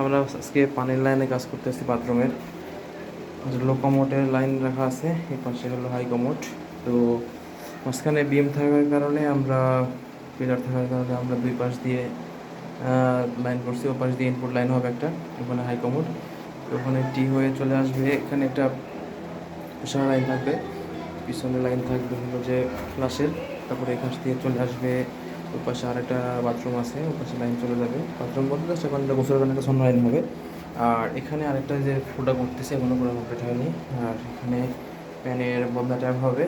আমরা আজকে পানির লাইনে কাজ করতেছি বাথরুমের। লোকোমোটের লাইন রাখা আছে, এই পাশে হলো হাই কমোট তো মাঝখানে বিএম থাকার কারণে আমরা পিলার থাকার কারণে আমরা দুই পাশ দিয়ে লাইন করছি, ও পাশ দিয়ে ইনপুট লাইন হবে একটা, ওখানে হাই কমোড তো ওখানে টি হয়ে চলে আসবে, এখানে একটা পিছনে লাইন থাকবে, পিছনে লাইন থাকবে হলো যে ফ্লাশের তারপরে এখান দিয়ে চলে আসবে ওই পাশে আরেকটা বাথরুম আছে, ওপাশে লাইন চলে যাবে। বাথরুম বলতে সেখানে গোসলের জন্য একটা শূন্য লাইন হবে। আর এখানে আরেকটা যে ফুটা করতেছে, এখনও পুরো কমপ্লিট হয়নি। আর এখানে প্যানের বন্ধা ট্যাপ হবে।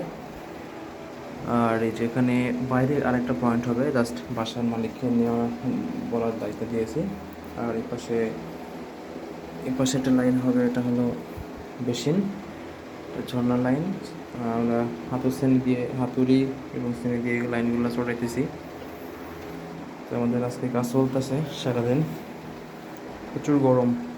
আর এই যে এখানে বাইরের আরেকটা পয়েন্ট হবে জাস্ট বাসার মালিককে নেওয়া বলার দায়িত্ব দিয়েছি। আর এই পাশে পাশে একটা লাইন হবে, এটা হলো বেসিন। এটা ঝর্ণার লাইন আমরা হাতুর শ্রেণি দিয়ে, হাতুড়ি এবং শ্রেণি দিয়ে লাইনগুলো চড়াইতেছি। আমাদের আজকে কাজ চলতেছে সারাদিন। প্রচুর গরম।